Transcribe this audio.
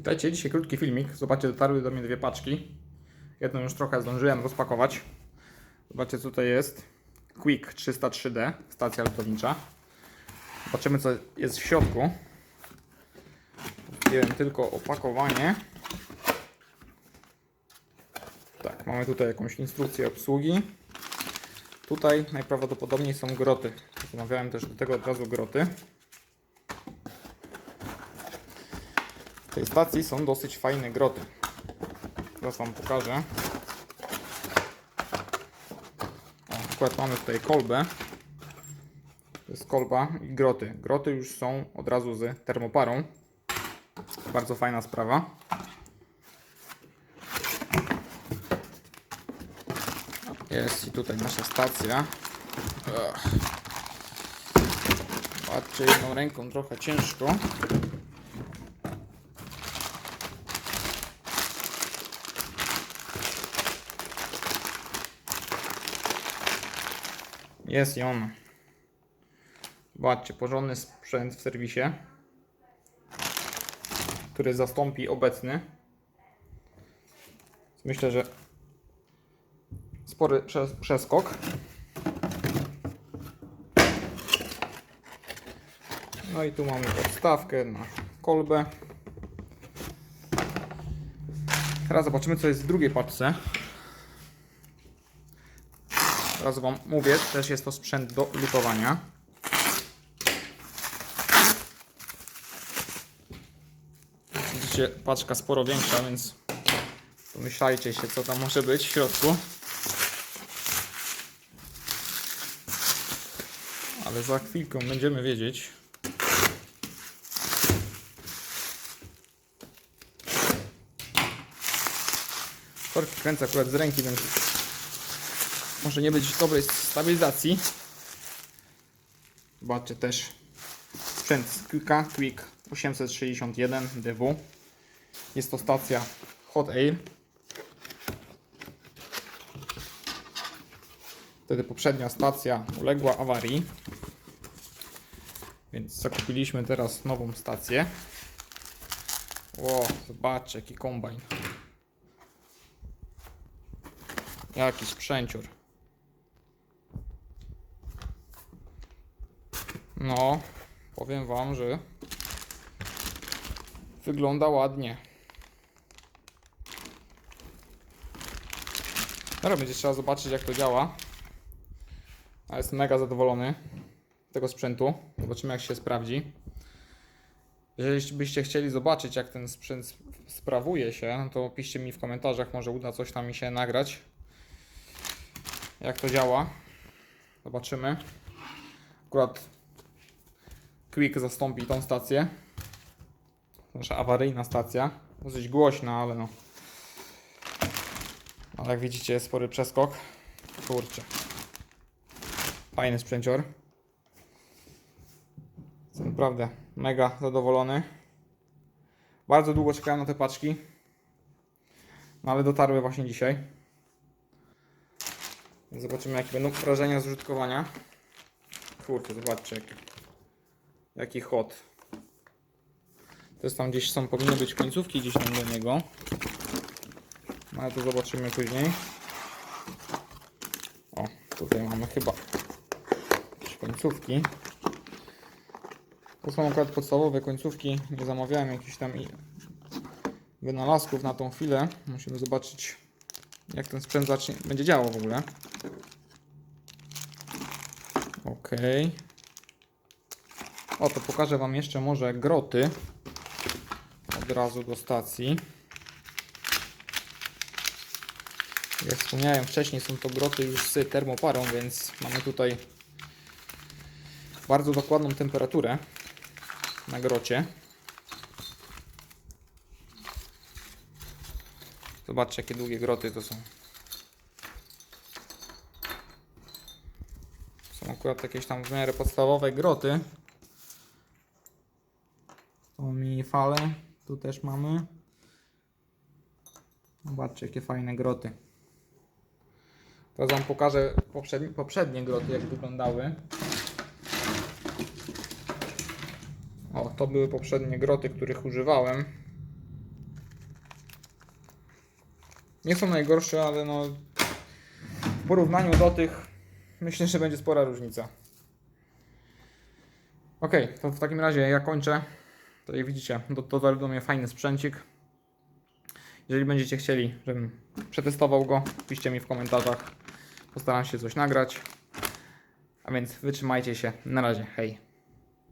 Witajcie, dzisiaj krótki filmik. Zobaczcie, dotarły do mnie dwie paczki. Jedną już trochę zdążyłem rozpakować. Zobaczcie, co tutaj jest. Quick 303D, stacja lutownicza. Zobaczymy, co jest w środku. Wiem tylko opakowanie. Tak, mamy tutaj jakąś instrukcję obsługi. Tutaj najprawdopodobniej są groty. Zamawiałem też do tego od razu groty. Tej stacji są dosyć fajne groty. Zaraz Wam pokażę. O, akurat mamy tutaj kolbę. To jest kolba i groty. Groty już są od razu z termoparą. Bardzo fajna sprawa. Jest i tutaj nasza stacja. Ech. Patrzcie, jedną ręką trochę ciężko. Jest i on. Zobaczcie, porządny sprzęt w serwisie, który zastąpi obecny. Myślę, że spory przes- przeskok. No i tu mamy podstawkę na kolbę. Teraz zobaczymy, co jest w drugiej paczce. Teraz Wam mówię, też jest to sprzęt do lutowania. Widzicie, paczka sporo większa, więc pomyślajcie się, co tam może być w środku. Ale za chwilkę będziemy wiedzieć. Korki kręcę akurat z ręki, więc może nie być dobrej stabilizacji. Zobaczcie też sprzęt z Quicka, Quick 861 DW. Jest to stacja Hot Air. Wtedy poprzednia stacja uległa awarii. Więc zakupiliśmy teraz nową stację. O, zobaczcie jaki kombajn. Jaki sprzęcior. No, powiem Wam, że wygląda ładnie. Teraz będzie trzeba zobaczyć, jak to działa. A jestem mega zadowolony tego sprzętu. Zobaczymy, jak się sprawdzi. Jeżeli byście chcieli zobaczyć, jak ten sprzęt sp- sprawuje się, to piszcie mi w komentarzach, może uda coś tam mi się nagrać. Jak to działa. Zobaczymy. Akurat Quick zastąpi tą stację. Nasza awaryjna stacja. Dosyć głośna, ale no. Ale jak widzicie, jest spory przeskok. Kurczę. Fajny sprzęcior. Jestem naprawdę mega zadowolony. Bardzo długo czekałem na te paczki. No ale dotarły właśnie dzisiaj. Zobaczymy jakie będą wrażenia z użytkowania. Kurczę, zobaczcie jaki, jaki hot. To jest tam gdzieś są, powinny być końcówki gdzieś tam do niego. No ale to zobaczymy później. O, tutaj mamy chyba jakieś końcówki. To są akurat podstawowe końcówki. Nie zamawiałem jakichś tam wynalazków na tą chwilę. Musimy zobaczyć jak ten sprzęt zacznie, będzie działał w ogóle. Ok. O, to pokażę Wam jeszcze może groty. Od razu do stacji. Jak wspomniałem wcześniej, są to groty już z termoparą, więc mamy tutaj bardzo dokładną temperaturę na grocie. Zobaczcie, jakie długie groty to są. Są akurat jakieś tam w miarę podstawowe groty. Są mini fale. Tu też mamy. Zobaczcie, jakie fajne groty. Teraz Wam pokażę poprzednie, poprzednie groty, jak wyglądały. O, to były poprzednie groty, których używałem. Nie są najgorsze, ale no w porównaniu do tych myślę, że będzie spora różnica. Ok, to w takim razie ja kończę. To jak widzicie, do- dotarł do mnie fajny sprzęcik. Jeżeli będziecie chcieli, żebym przetestował go, piszcie mi w komentarzach. Postaram się coś nagrać. A więc wytrzymajcie się. Na razie, hej.